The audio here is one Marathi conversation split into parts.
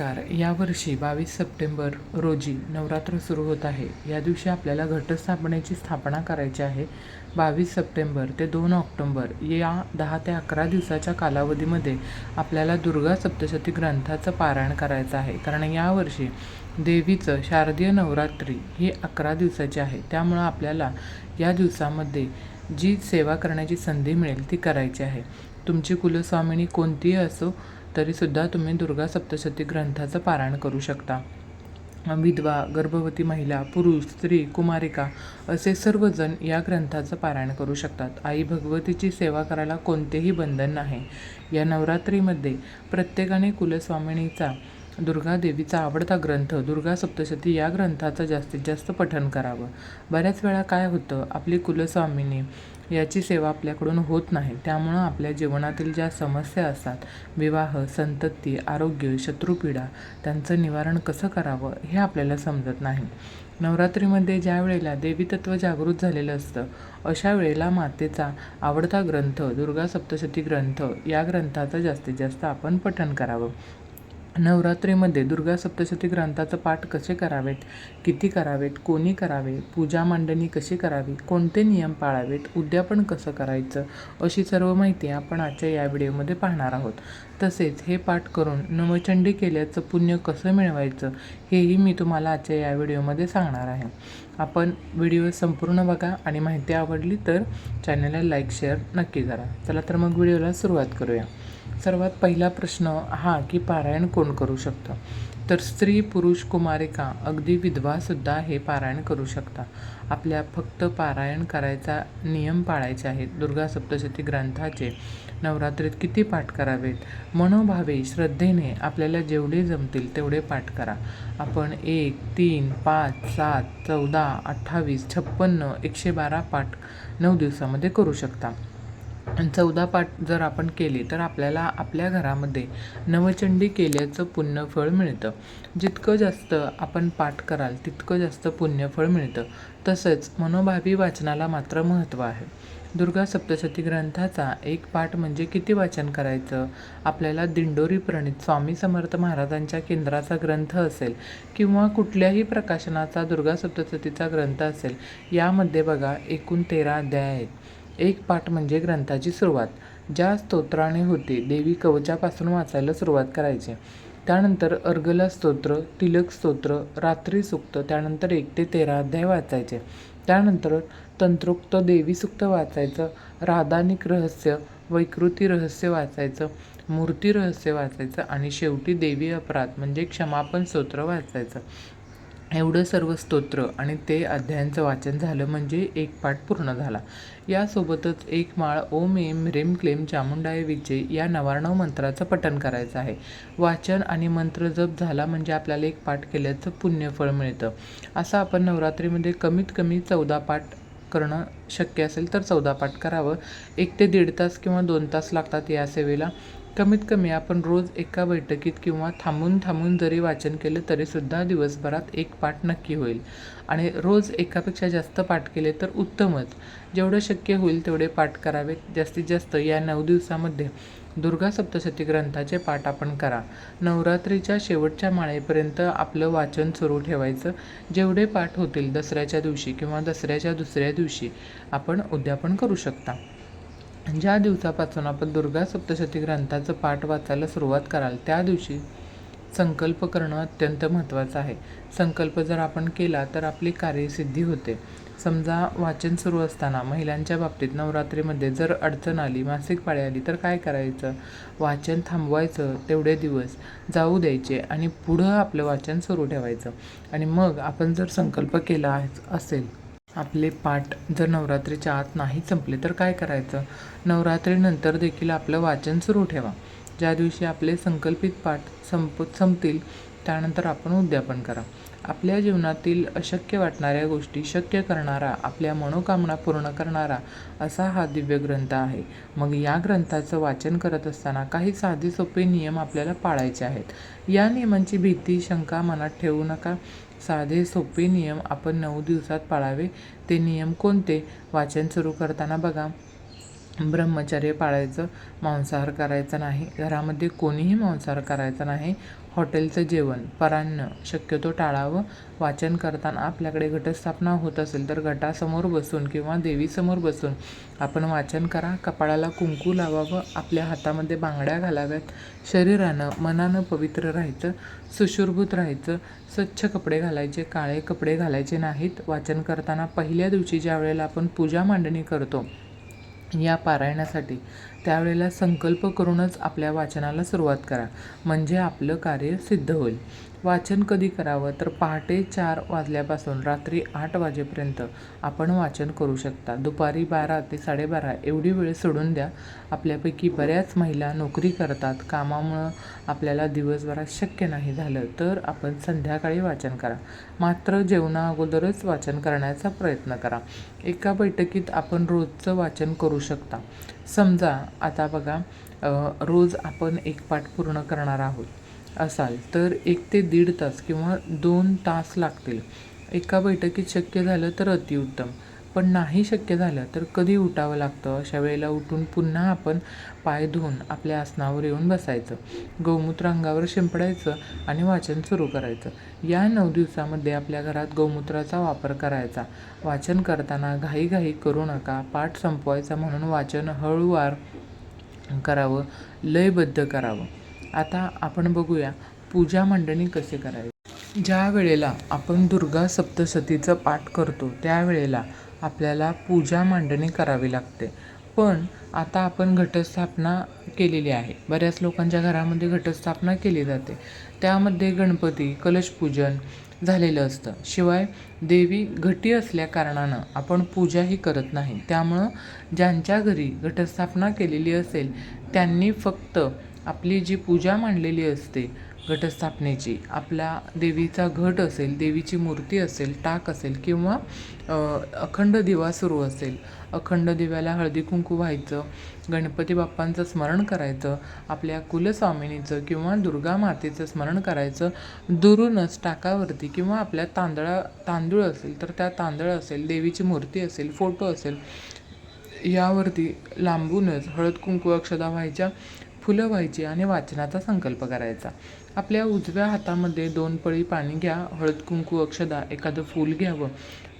नमस्कार. यावर्षी बावीस सप्टेंबर रोजी नवरात्र सुरू होत आहे. या दिवशी आपल्याला घटस्थापनेची स्थापना करायची आहे. बावीस सप्टेंबर ते दोन ऑक्टोंबर या दहा ते अकरा दिवसाच्या कालावधीमध्ये आपल्याला दुर्गा सप्तशती ग्रंथाचं पारायण करायचं आहे. कारण यावर्षी देवीचं शारदीय नवरात्री ही अकरा दिवसाची आहे. त्यामुळं आपल्याला या दिवसामध्ये जी सेवा करण्याची संधी मिळेल ती करायची आहे. तुमची कुलस्वामिनी कोणतीही असो तरीसुद्धा तुम्ही दुर्गा सप्तशती ग्रंथाचं पारायण करू शकता. विधवा गर्भवती महिला पुरुष स्त्री कुमारिका असे सर्वजण या ग्रंथाचं पारायण करू शकतात. आई भगवतीची सेवा करायला कोणतेही बंधन नाही. या नवरात्रीमध्ये प्रत्येकाने कुलस्वामिनीचा दुर्गा देवीचा आवडता ग्रंथ दुर्गा सप्तशती या ग्रंथाचं जास्तीत जास्त पठण करावं. बऱ्याच वेळा काय होतं आपली कुलस्वामिनी याची सेवा आपल्याकडून होत नाही. त्यामुळं आपल्या जीवनातील ज्या समस्या असतात विवाह संतती आरोग्य शत्रुपीडा त्यांचं निवारण कसं करावं हे आपल्याला समजत नाही. नवरात्रीमध्ये ज्या वेळेला देवीतत्व जागृत झालेलं असतं अशा वेळेला मातेचा आवडता ग्रंथ दुर्गा सप्तशती ग्रंथ या ग्रंथाचं जास्तीत जास्त आपण पठण करावं. नवरात्रीमध्ये दुर्गा सप्तशती ग्रंथाचं पाठ कसे करावेत? किती करावेत? कोणी करावे? पूजा मांडणी कशी करावी? कोणते नियम पाळावेत? उद्यापन कसं करायचं? अशी सर्व माहिती आपण आजच्या या व्हिडिओमध्ये पाहणार आहोत. तसेच हे पाठ करून नवचंडी केल्याचं पुण्य कसं मिळवायचं हेही मी तुम्हाला आजच्या या व्हिडिओमध्ये सांगणार आहे. आपण व्हिडिओ संपूर्ण बघा आणि माहिती आवडली तर चॅनलला लाईक शेअर नक्की करा. चला तर मग व्हिडिओला सुरुवात करूया. सर्वात पहिला प्रश्न हा की पारायण कोण करू शकतं? तर स्त्री पुरुष कुमारिका अगदी विधवासुद्धा हे पारायण करू शकता आपल्या फक्त पारायण करायचा नियम पाळायचे आहेत. दुर्गा सप्तशती ग्रंथाचे नवरात्रीत किती पाठ करावेत? मनोभावे श्रद्धेने आपल्याला जेवढे जमतील तेवढे पाठ करा. आपण एक तीन पाच सात चौदा अठ्ठावीस छप्पन्न एकशे बारा पाठ नऊ दिवसामध्ये करू शकता. चौदा पाठ जर आपण केले तर आपल्याला आपल्या घरामध्ये नवचंडी केल्याचं पुण्यफळ मिळतं. जितकं जास्त आपण पाठ कराल तितकं जास्त पुण्यफळ मिळतं. तसंच मनोभावी वाचनाला मात्र महत्त्व आहे. दुर्गा सप्तशती ग्रंथाचा एक पाठ म्हणजे किती वाचन करायचं? आपल्याला दिंडोरी प्रणित स्वामी समर्थ महाराजांच्या केंद्राचा ग्रंथ असेल किंवा कुठल्याही प्रकाशनाचा दुर्गा सप्तशतीचा ग्रंथ असेल यामध्ये बघा एकूण तेरा अध्याय आहेत. एक पाठ म्हणजे ग्रंथाची सुरुवात ज्या स्तोत्राने होते देवी कवचापासून वाचायला सुरुवात करायची. त्यानंतर अर्गला स्तोत्र तिलक स्तोत्र रात्री सुक्त त्यानंतर एक ते तेरा अध्याय वाचायचे. त्यानंतर तंत्रोक्त देवी सुक्त वाचायचं राधानिक रहस्य वैकृती रहस्य वाचायचं मूर्ती रहस्य वाचायचं आणि शेवटी देवी अपराध म्हणजे क्षमापन स्तोत्र वाचायचं. एवढं सर्व स्तोत्र आणि ते अध्यायांचं वाचन झालं म्हणजे एक पाठ पूर्ण झाला. यासोबतच एक माळ ओम एम रेम क्लेम चामुंडाय विजय या नवार्णव मंत्राचं पठण करायचं आहे. वाचन आणि मंत्र जप झाला म्हणजे आपल्याला एक पाठ केल्याचं पुण्यफळ मिळतं. असं आपण नवरात्रीमध्ये कमीत कमी चौदा पाठ करणं शक्य असेल तर चौदा पाठ करावं. एक ते दीड तास किंवा दोन तास लागतात या सेवेला. कमीत कमी आपण रोज एका बैठकीत किंवा थांबून थांबून जरी वाचन केलं तरीसुद्धा दिवसभरात एक पाठ नक्की होईल. आणि रोज एकापेक्षा जास्त पाठ केले तर उत्तमच. जेवढं शक्य होईल तेवढे पाठ करावेत. जास्तीत जास्त या नऊ दिवसामध्ये दुर्गा सप्तशती ग्रंथाचे पाठ आपण करा. नवरात्रीच्या शेवटच्या माळेपर्यंत आपलं वाचन सुरू ठेवायचं. जेवढे पाठ होतील दसऱ्याच्या दिवशी किंवा दसऱ्याच्या दुसऱ्या दिवशी आपण उद्यापन करू शकता. ज्या दिवसापासून आपण दुर्गा सप्तशती ग्रंथाचं पाठ वाचायला सुरुवात कराल त्या दिवशी संकल्प करणं अत्यंत महत्त्वाचं आहे. संकल्प जर आपण केला तर आपली कार्यसिद्धी होते. समजा वाचन सुरू असताना महिलांच्या बाबतीत नवरात्रीमध्ये जर अडचण आली मासिक पाळी आली तर काय करायचं? वाचन थांबवायचं तेवढे दिवस जाऊ द्यायचे आणि पुढं आपलं वाचन सुरू ठेवायचं. आणि मग आपण जर संकल्प केला असेल आपले पाठ जर नवरात्रीच्या आत नाही संपले तर काय करायचं? नवरात्रीनंतर देखील आपलं वाचन सुरू ठेवा. ज्या दिवशी आपले संकल्पित पाठ संप संपतील त्यानंतर आपण उद्यापन करा. आपल्या जीवनातील अशक्य वाटणाऱ्या गोष्टी शक्य करणारा आपल्या मनोकामना पूर्ण करणारा असा हा दिव्य ग्रंथ आहे. मग या ग्रंथाचं वाचन करत असताना काही साधे सोपे नियम आपल्याला पाळायचे आहेत. या नियमांची भीती शंका मनात ठेवू नका. साधे सोपे नियम आपण नऊ दिवसात पाळावे. ते नियम कोणते? वाचन सुरू करताना बघा. ब्रह्मचर्य पाळायचं मांसाहार करायचा नाही. घरामध्ये कोणीही मांसाहार करायचा नाही. हॉटेलचं जेवण. परान्न. शक्यतो टाळावं. वाचन करताना आपल्याकडे घटस्थापना होत असेल तर घटासमोर बसून किंवा देवीसमोर बसून आपण वाचन करा. कपाळाला कुंकू लावावं. आपल्या हातामध्ये बांगड्या घालाव्यात. शरीरानं मनानं पवित्र राहायचं. सुशुरभूत राहायचं. स्वच्छ कपडे घालायचे. काळे कपडे घालायचे नाहीत. वाचन करताना पहिल्या दिवशी ज्या वेळेला आपण पूजा मांडणी करतो या पारायणासाठी त्यावेळेला संकल्प करूनच आपल्या वाचनाला सुरुवात करा. म्हणजे आपलं कार्य सिद्ध होईल. वाचन कधी करावं? तर पहाटे चार वाजल्यापासून रात्री आठ वाजेपर्यंत आपण वाचन करू शकता. दुपारी बारा ते साडेबारा एवढी वेळ सोडून द्या. आपल्यापैकी बऱ्याच महिला नोकरी करतात. कामामुळं आपल्याला दिवसभरात शक्य नाही झालं तर आपण संध्याकाळी वाचन करा. मात्र जेवणा अगोदरच वाचन करण्याचा प्रयत्न करा. एका बैठकीत आपण रोजचं वाचन करू शकता. समजा आता बघा रोज आपण एक पाठ पूर्ण करणार आहोत. असाल तर एक ते दीड तास किंवा दोन तास लागतील. एका बैठकीत शक्य झालं तर अतिउत्तम पण नाही शक्य झालं तर कधी उठावं लागतं? अशा वेळेला उठून पुन्हा आपण पाय धुवून आपल्या आसनावर येऊन बसायचं. गौमूत्र अंगावर शिंपडायचं आणि वाचन सुरू करायचं. या नऊ दिवसामध्ये आपल्या घरात गौमूत्राचा वापर करायचा. वाचन करताना घाईघाई करू नका. पाठ संपवायचा म्हणून वाचन हळूवार करावं. लयबद्ध करावं. आता आपण बघूया पूजा मांडणी कसे करावी ज्या वेळेला आपण दुर्गा सप्तशतीचं पाठ करतो त्यावेळेला आपल्याला पूजा मांडणी करावी लागते. पण आता आपण घटस्थापना केलेली आहे. बऱ्याच लोकांच्या घरामध्ये घटस्थापना केली जाते. त्यामध्ये गणपती कलशपूजन झालेलं असतं. शिवाय देवी घटी असल्या कारणानं आपण पूजाही करत नाही. त्यामुळं ज्यांच्या घरी घटस्थापना केलेली असेल त्यांनी फक्त आपली जी पूजा मांडलेली असते घटस्थापनेची आपला देवीचा घट असेल देवीची मूर्ती असेल टाक असेल किंवा अखंड दिवा सुरू असेल अखंड दिव्याला हळदी कुंकू व्हायचं गणपती बाप्पांचं स्मरण करायचं आपल्या कुलस्वामिनीचं किंवा दुर्गा मातेचं स्मरण करायचं दुरूनच टाकावरती किंवा आपल्या तांदळा तांदूळ असेल तर त्या तांदळ असेल देवीची मूर्ती असेल फोटो असेल यावरती लांबूनच हळद कुंकू अक्षदा व्हायच्या फुलं व्हायची आणि वाचनाचा संकल्प करायचा. आपल्या उजव्या हातामध्ये दोन पळी पाणी घ्या हळद कुंकू अक्षदा एखादं फूल घ्यावं.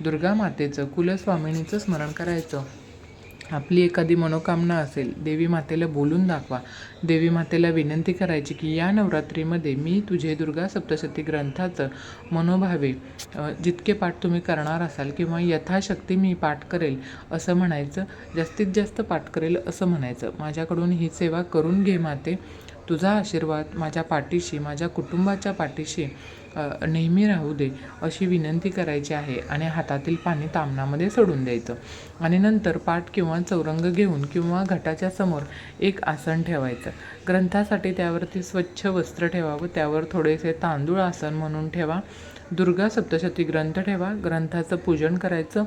दुर्गा मातेचं कुलस्वामिनीचं स्मरण करायचं. आपली एखादी मनोकामना असेल देवी मातेला बोलून दाखवा. देवी मातेला विनंती करायची की या नवरात्रीमध्ये मी तुझे दुर्गा सप्तशती ग्रंथाचं मनोभावे जितके पाठ तुम्ही करणार असाल किंवा यथाशक्ती मी पाठ करेल असं म्हणायचं जास्तीत जास्त पाठ करेल असं म्हणायचं. माझ्याकडून ही सेवा करून घे माते. तुझा आशीर्वाद माझ्या पाठीशी माझ्या कुटुंबाच्या पाठीशी नेहमी राहू दे अशी विनंती करायची आहे आणि हातातील पाणी तामणामध्ये सोडून द्यायचं. आणि नंतर पाठ किंवा चौरंग घेऊन किंवा घटाच्या समोर एक आसन ठेवायचं. ग्रंथासाठी त्यावरती स्वच्छ वस्त्र ठेवावं त्यावर थोडेसे तांदूळ आसन म्हणून ठेवा. दुर्गा सप्तशती ग्रंथ ठेवा. ग्रंथाचं पूजन करायचं.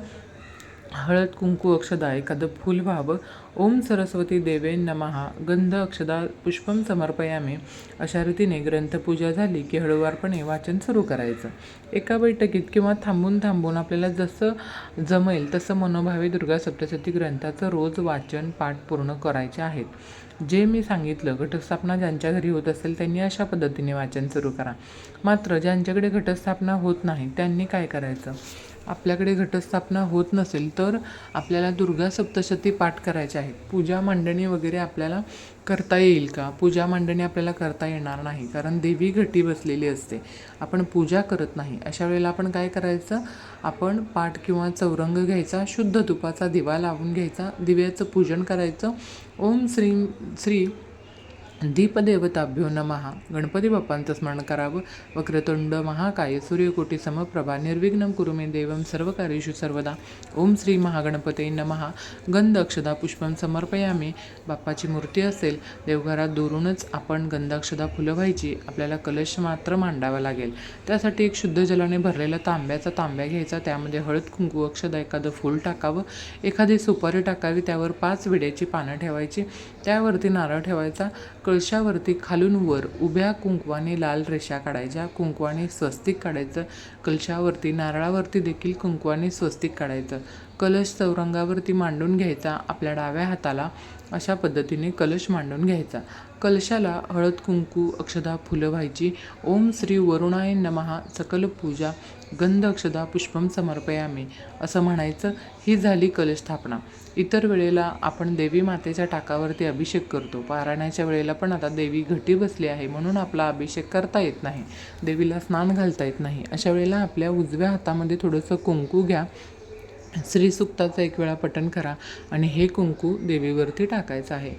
हळद कुंकू अक्षदा एखादं फूल व्हावं. ओम सरस्वती देवे नमहा. गंध अक्षदा पुष्पम समर्पयामे. अशा रीतीने ग्रंथपूजा झाली की हळूवारपणे वाचन सुरू करायचं. एका बैठकीत किंवा थांबून थांबून आपल्याला जसं जमेल तसं मनोभावे दुर्गा सप्तशती ग्रंथाचं रोज वाचन पाठ पूर्ण करायचे आहेत. जे मी सांगितलं घटस्थापना ज्यांच्या घरी होत असेल त्यांनी अशा पद्धतीने वाचन सुरू करा. मात्र ज्यांच्याकडे घटस्थापना होत नाही त्यांनी काय करायचं? आपल्याकडे घटस्थापना होत नसेल तर आपल्याला दुर्गा सप्तशती पाठ करायचे आहेत पूजा मांडणी वगैरे आपल्याला करता येईल का? पूजा मांडणी आपल्याला करता येणार नाही कारण देवी घटी बसलेली असते. आपण पूजा करत नाही. अशा वेळेला आपण काय करायचं? आपण पाठ किंवा चौरंग घ्यायचा शुद्ध तुपाचा दिवा लावून घ्यायचा दिव्याचं पूजन करायचं. ओम श्री श्री दीपदेवताभ्यो नमहा गणपती बाप्पांचं स्मरण करावं. वक्रतुंड महाकाय सूर्यकोटी समप्रभा निर्विघ्न कुरु मे देवं सर्वकार्येषु सर्वदा. ओम श्री महागणपते नमहा गंध अक्षदा पुष्पम समर्पयामी. बाप्पाची मूर्ती असेल देवघरात दुरूनच आपण गंधाक्षदा फुलं व्हायची आपल्याला कलश मात्र मांडावा लागेल. त्यासाठी एक शुद्ध जलाने भरलेला तांब्याचा तांब्या घ्यायचा त्यामध्ये हळद कुंकू अक्षदा एखादं फूल टाकावं. एखादी सुपारी टाकावी त्यावर पाच विड्याची पानं ठेवायची त्यावरती नारळ ठेवायचा. कळशावरती खालून वर उभ्या कुंकवाने लाल रेषा काढायच्या. कुंकवाने स्वस्तिक काढायचं. कलशावरती नारळावरती देखील कुंकवाने स्वस्तिक काढायचं. कलश चौरंगावरती मांडून घ्यायचा आपल्या डाव्या हाताला. अशा पद्धतीने कलश मांडून घ्यायचा. कलशाला हळद कुंकू अक्षदा फुलं व्हायची. ओम श्री वरुणाय नमहा सकल पूजा. गंध अक्षदा पुष्पम समर्पयामी. असं म्हणायचं. ही झाली कलश स्थापना. इतर वेळेला आपण देवी मातेच्या टाकावरती अभिषेक करतो. पारायणाच्या वेळेला पण आता देवी घटी बसली आहे म्हणून आपला अभिषेक करता येत नाही. देवीला स्नान घालता येत नाही. अशा वेळेला आपल्या उजव्या हातामध्ये थोडंसं कुंकू घ्या. श्रीसुक्ताचं एक वेळा पठण करा आणि हे कुंकू देवीवरती टाकायचं आहे.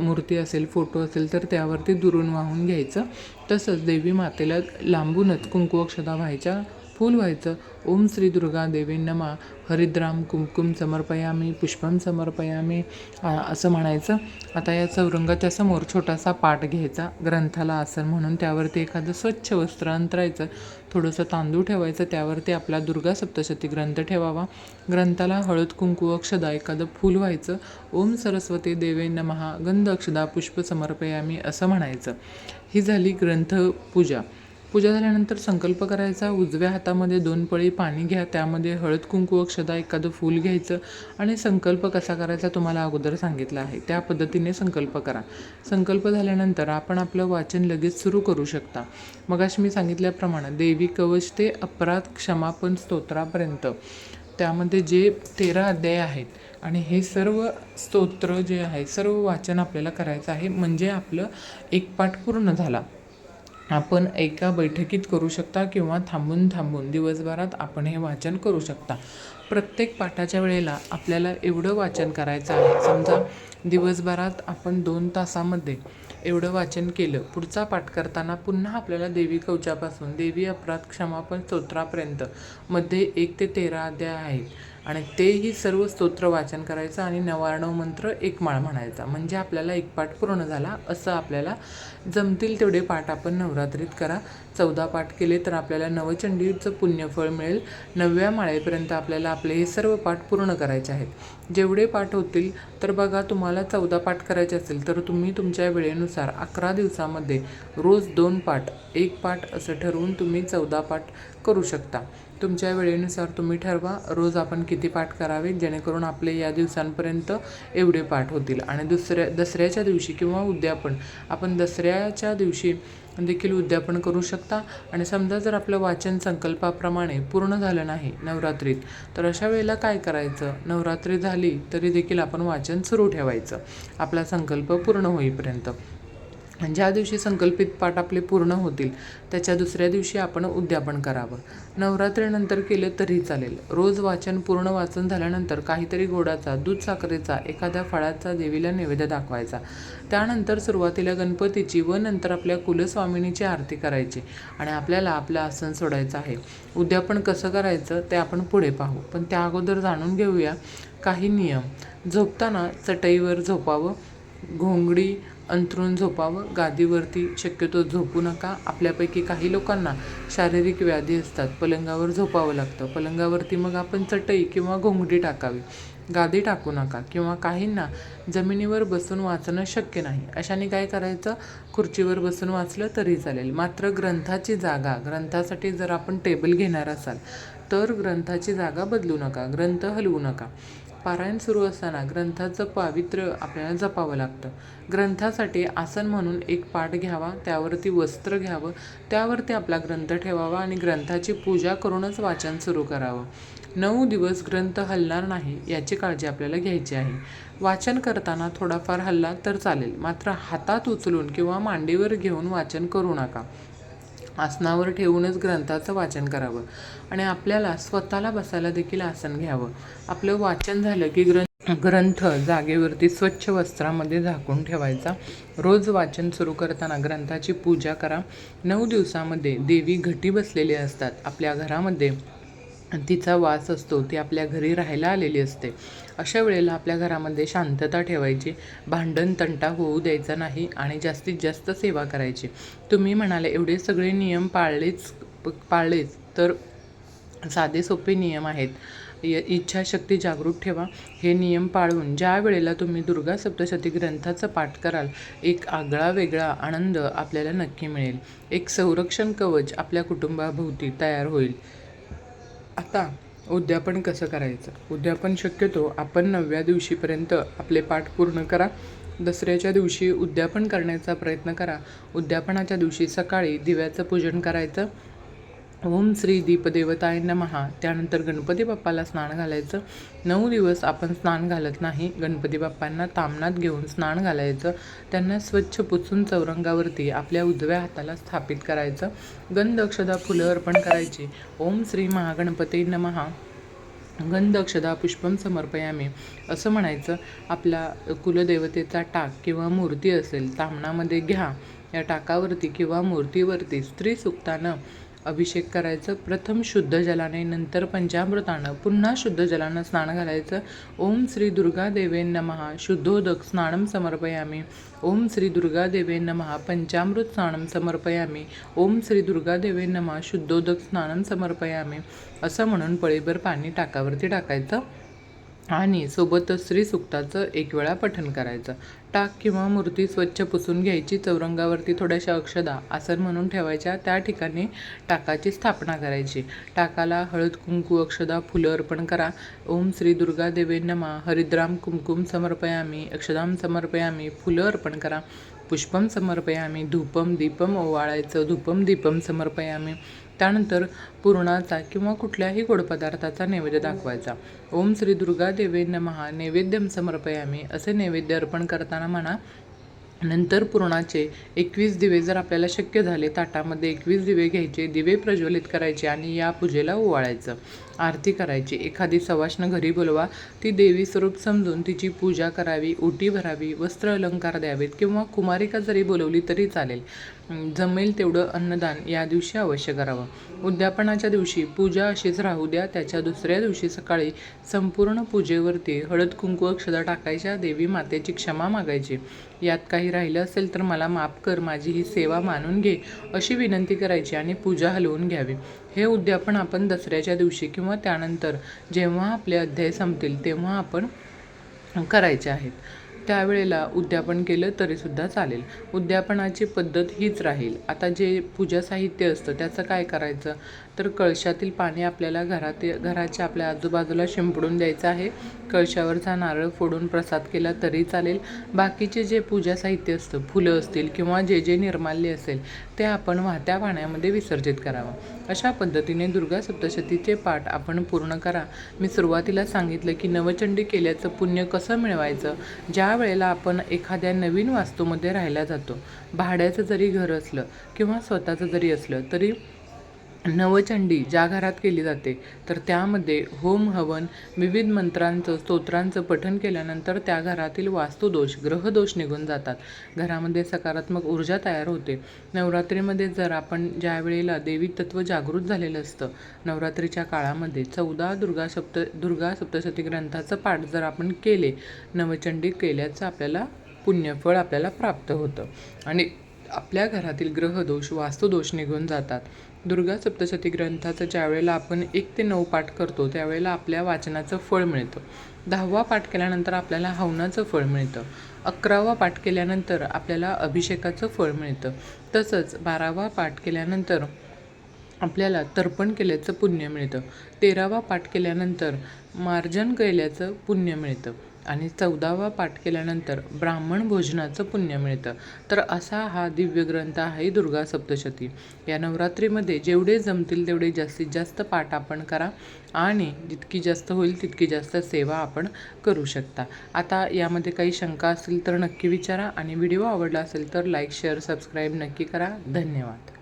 मूर्ती असेल फोटो असेल तर त्यावरती दुरून वाहून घ्यायचं. तसंच देवी मातेला लांबूनच कुंकू अक्षदा व्हायच्या फूल व्हायचं ओम श्री दुर्गा देवी नमा। हरिद्राम कुमकुम समर्पयामी पुष्पम समर्पयामी असं म्हणायचं. आता या चौरंगाच्या समोर छोटासा पाट घ्यायचा ग्रंथाला आसन म्हणून. त्यावरती एखादं स्वच्छ वस्त्र अंतरायचं थोडंसं तांदूळ ठेवायचं त्यावरती आपला दुर्गा सप्तशती ग्रंथ ठेवावा. ग्रंथाला हळद कुंकू अक्षदा एखादं फूल व्हायचं. ओम सरस्वती देवे नमहा गंध अक्षदा पुष्प समर्पयामी असं म्हणायचं. ही झाली ग्रंथ पूजा झाल्यानंतर संकल्प करायचा उजव्या हातामध्ये दोन पळी पाणी घ्या त्यामध्ये हळद कुंकू अक्षदा एखादं फूल घ्यायचं आणि संकल्प कसा करायचा तुम्हाला अगोदर सांगितलं आहे. त्या पद्धतीने संकल्प करा. संकल्प झाल्यानंतर आपण आपलं वाचन लगेच सुरू करू शकता. मगाशी मी सांगितल्याप्रमाणे देवी कवच ते अपराध क्षमापण स्तोत्रापर्यंत. त्यामध्ये जे तेरा अध्याय आहेत आणि हे सर्व स्तोत्र जे आहे सर्व वाचन आपल्याला करायचं आहे. म्हणजे आपलं एक पाठ पूर्ण झाला. आपण एका बैठकीत करू शकता किंवा थांबून थांबून दिवसभरात आपण हे वाचन करू शकता. प्रत्येक पाठाच्या वेळेला आपल्याला एवढं वाचन करायचं आहे. समजा दिवसभरात आपण दोन तासामध्ये एवढं वाचन केलं पुढचा पाठ करताना पुन्हा आपल्याला देवी कवचापासून देवी अपराध क्षमापण स्तोत्रापर्यंत मध्ये एक ते तेरा अध्याय आहेत. आणि तेही सर्व स्तोत्र वाचन करायचं आणि नवारणव मंत्र एक माळ म्हणायचा. म्हणजे आपल्याला एक पाठ पूर्ण झाला असं आपल्याला जमतील तेवढे पाठ आपण नवरात्रीत करा. चौदा पाठ केले तर आपल्याला नवचंडीचं पुण्यफळ मिळेल. नवव्या माळेपर्यंत आपल्याला आपले हे सर्व पाठ पूर्ण करायचे आहेत. जेवढे पाठ होतील तर बघा तुम्हाला चौदा पाठ करायचे असेल तर तुम्ही तुमच्या वेळेनुसार अकरा दिवसामध्ये रोज दोन पाठ एक पाठ असं ठरवून तुम्ही चौदा पाठ करू शकता. तुमच्या वेळेनुसार तुम्ही ठरवा रोज आपण किती पाठ करावे जेणेकरून आपले या दिवसांपर्यंत एवढे पाठ होतील. आणि दुसऱ्या दसऱ्याच्या दिवशी किंवा उद्यापन आपण दसऱ्याच्या दिवशी देखील उद्यापन करू शकता. आणि समजा जर आपलं वाचन संकल्पाप्रमाणे पूर्ण झालं नाही नवरात्रीत तर अशा वेळेला काय करायचं? नवरात्री झाली तरी देखील आपण वाचन सुरू ठेवायचं. आपला संकल्प पूर्ण होईपर्यंत. म्हणजे ज्या दिवशी संकल्पित पाठ आपले पूर्ण होतील. त्याच्या दुसऱ्या दिवशी आपण उद्यापन करावं. नवरात्रीनंतर केलं तरी चालेल. रोज वाचन पूर्ण वाचन झाल्यानंतर काहीतरी गोडाचा दूध साखरेचा एखाद्या फळाचा देवीला नैवेद्य दाखवायचा. त्यानंतर सुरुवातीला गणपतीची व नंतर आपल्या कुलस्वामिनीची आरती करायची आणि आपल्याला आपलं आसन सोडायचं आहे. उद्यापन कसं करायचं ते आपण पुढे पाहू. पण त्या अगोदर जाणून घेऊया काही नियम. झोपताना चटईवर झोपावं घोंगडी अंथरून झोपावं. गादीवरती शक्यतो झोपू नका. आपल्यापैकी काही लोकांना शारीरिक व्याधी असतात. पलंगावर झोपावं लागतं. पलंगावरती मग आपण चटई किंवा घोंगडी टाकावी. गादी टाकू नका किंवा काहींना जमिनीवर बसून वाचणं शक्य नाही. अशाने काय करायचं? खुर्चीवर बसून वाचलं तरी चालेल. मात्र ग्रंथाची जागा ग्रंथासाठी जर आपण टेबल घेणार असाल तर ग्रंथाची जागा बदलू नका. ग्रंथ हलवू नका. पारायण सुरू असताना ग्रंथाचं पावित्र्य आपल्याला जपावं लागतं. ग्रंथासाठी आसन म्हणून एक पाठ घ्यावा त्यावरती वस्त्र घ्यावं त्यावरती आपला ग्रंथ ठेवावा आणि ग्रंथाची पूजा करूनच वाचन सुरू करावं. नऊ दिवस ग्रंथ हलणार नाही याची काळजी आपल्याला घ्यायची आहे. वाचन करताना थोडाफार हल्ला तर चालेल मात्र हातात उचलून किंवा मांडीवर घेऊन वाचन करू नका. आसनावर ठेवूनच ग्रंथाचं वाचन करावं आणि आपल्याला स्वतःला बसायला देखील आसन घ्यावं. आपलं वाचन झालं की ग्रंथ ग्रंथ जागेवरती स्वच्छ वस्त्रामध्ये झाकून ठेवायचा. रोज वाचन सुरू करताना ग्रंथाची पूजा करा. नऊ दिवसामध्ये देवी घटी बसलेली असतात. आपल्या घरामध्ये तिचा वास असतो ती आपल्या घरी राहायला आलेली असते. अशा वेळेला आपल्या घरामध्ये शांतता ठेवायची भांडण तंटा होऊ द्यायचा नाही आणि जास्तीत जास्त सेवा करायची. तुम्ही म्हणाले एवढे सगळे नियम पाळलेच पाळलेच तर साधे सोपे नियम आहेत. य इच्छाशक्ती जागृत ठेवा. हे नियम पाळून ज्या वेळेला तुम्ही दुर्गा सप्तशती ग्रंथाचं पाठ कराल एक आगळा वेगळा आनंद आपल्याला नक्की मिळेल. एक संरक्षण कवच आपल्या कुटुंबाभोवती तयार होईल. आता उद्यापन कसं करायचं? उद्यापन शक्यतो आपण नवव्या दिवशीपर्यंत आपले पाठ पूर्ण करा. दसऱ्याच्या दिवशी उद्यापन करण्याचा प्रयत्न करा. उद्यापनाच्या दिवशी सकाळी दिव्याचं पूजन करायचं. ओम श्री दीपदेवताय नमहा त्यानंतर गणपती बाप्पाला स्नान घालायचं. नऊ दिवस आपण स्नान घालत नाही. गणपती बाप्पांना तामनात घेऊन स्नान घालायचं. त्यांना स्वच्छ पुसून चौरंगावरती आपल्या उजव्या हाताला स्थापित करायचं. गंध अक्षदा फुलं अर्पण करायची. ओम श्री महागणपती नमहा गंध अक्षदा पुष्पम समर्पयामी. असं म्हणायचं. आपला कुलदेवतेचा टाक किंवा मूर्ती असेल तामणामध्ये घ्या. या टाकावरती किंवा मूर्तीवरती स्त्री सुक्तानं अभिषेक करायचं प्रथम शुद्ध जलाने नंतर पंचामृतानं पुन्हा शुद्ध जलानं स्नान घालायचं. ओम श्री दुर्गा देवे नमहा शुद्धोदक स्नानम समर्पयामी. ओम श्री दुर्गा देवे नमहा पंचामृत स्नानम समर्पयामी. ओम श्री दुर्गा देवे नमहा शुद्धोदक स्नानम समर्पयामी. असं म्हणून पळीभर पाणी टाकावरती टाकायचं. आणि सोबतच श्रीसुक्ताचं एक वेळा पठण करायचं. टाक किंवा मूर्ती स्वच्छ पुसून घ्यायची चौरंगावरती थोड्याशा अक्षदा आसन म्हणून ठेवायच्या त्या ठिकाणी टाकाची स्थापना करायची. टाकाला हळद कुंकू अक्षदा फुलं अर्पण करा. ओम श्री दुर्गा देवे नमा. हरिद्राम कुमकुम समर्पयामी. अक्षदाम समर्पयामी. फुलं अर्पण करा. पुष्पम समर्पयामी. धूपम दीपम ओवाळायचं. धूपम दीपम समर्पयामी. त्यानंतर पुरणाचा किंवा कुठल्याही गोड पदार्थाचा नैवेद्य दाखवायचा. ओम श्री दुर्गा देवे नमहा नैवेद्यम समर्पयामी. असे नैवेद्य अर्पण करताना म्हणा नंतर पुरणाचे एकवीस दिवे जर आपल्याला शक्य झाले ताटामध्ये एकवीस दिवे घ्यायचे दिवे प्रज्वलित करायचे आणि या पूजेला ओवाळायचं. आरती करायची. एखादी सवाष्ण घरी बोलवा. ती देवी स्वरूप समजून तिची पूजा करावी ओटी भरावी वस्त्र अलंकार द्यावेत किंवा कुमारिका जरी बोलवली तरी चालेल. जमेल तेवढं अन्नदान या दिवशी अवश्य करावं. उद्यापनाच्या दिवशी पूजा अशीच राहू द्या. त्याच्या दुसऱ्या दिवशी सकाळी संपूर्ण पूजेवरती हळद कुंकू अक्षदा टाकायच्या. देवी मातेची क्षमा मागायची. यात काही राहिलं असेल तर मला माफ कर. माझी ही सेवा मानून घे अशी विनंती करायची आणि पूजा हलवून घ्यावी. हे उद्यापन आपण दसऱ्याच्या दिवशी किंवा त्यानंतर जेव्हा आपले अध्याय संपतील तेव्हा आपण करायचे आहेत. त्यावेळेला उद्यापन केलं तरीसुद्धा चालेल. उद्यापनाची पद्धत हीच राहील. आता जे पूजा साहित्य असतं त्याचं काय करायचं? तर कळशातील पाणी आपल्याला घरात घराच्या आपल्या आजूबाजूला शिंपडून द्यायचं आहे. कळशावरचा नारळ फोडून प्रसाद केला तरी चालेल. बाकीचे जे पूजा साहित्य असतं फुलं असतील किंवा जे जे निर्माल्य असेल ते आपण वाहत्या पाण्यामध्ये विसर्जित करावं. अशा पद्धतीने दुर्गा सप्तशतीचे पाठ आपण पूर्ण करा. मी सुरुवातीला सांगितलं की नवचंडी केल्याचं पुण्य कसं मिळवायचं? ज्या वेळेला आपण एखाद्या नवीन वास्तूमध्ये राहायला जातो. भाड्याचं जरी घर असलं किंवा स्वतःचं जरी असलं तरी नवचंडी ज्या घरात केली जाते तर त्यामध्ये होम हवन विविध मंत्रांचं स्तोत्रांचं पठण केल्यानंतर त्या घरातील वास्तुदोष ग्रहदोष निघून जातात. घरामध्ये सकारात्मक ऊर्जा तयार होते. नवरात्रीमध्ये जर आपण ज्या वेळेला देवी तत्व जागृत झालेलं असतं नवरात्रीच्या काळामध्ये चौदा दुर्गा सप्त दुर्गा सप्तशती ग्रंथाचं पाठ जर आपण केले नवचंडी केल्याचं आपल्याला पुण्यफळ आपल्याला प्राप्त होतं. आणि आपल्या घरातील ग्रहदोष वास्तुदोष निघून जातात. दुर्गा सप्तशती ग्रंथाचं ज्यावेळेला आपण एक ते नऊ पाठ करतो त्यावेळेला आपल्या वाचनाचं फळ मिळतं. दहावा पाठ केल्यानंतर आपल्याला हवनाचं फळ मिळतं. अकरावा पाठ केल्यानंतर आपल्याला अभिषेकाचं फळ मिळतं. तसंच बारावा पाठ केल्यानंतर आपल्याला तर्पण केल्याचं पुण्य मिळतं. तेरावा पाठ केल्यानंतर मार्जन केल्याचं पुण्य मिळतं. आणि चौदावा पाठ केल्यानंतर ब्राह्मण भोजनाचं पुण्य मिळतं. तर असा हा दिव्य ग्रंथ आहे दुर्गा सप्तशती. या नवरात्रीमध्ये जेवढे जमतील तेवढे जास्तीत जास्त पाठ आपण करा आणि जितकी जास्त होईल तितकी जास्त सेवा आपण करू शकता. आता यामध्ये काही शंका असतील तर नक्की विचारा आणि व्हिडिओ आवडला असेल तर लाईक शेअर सबस्क्राईब नक्की करा. धन्यवाद.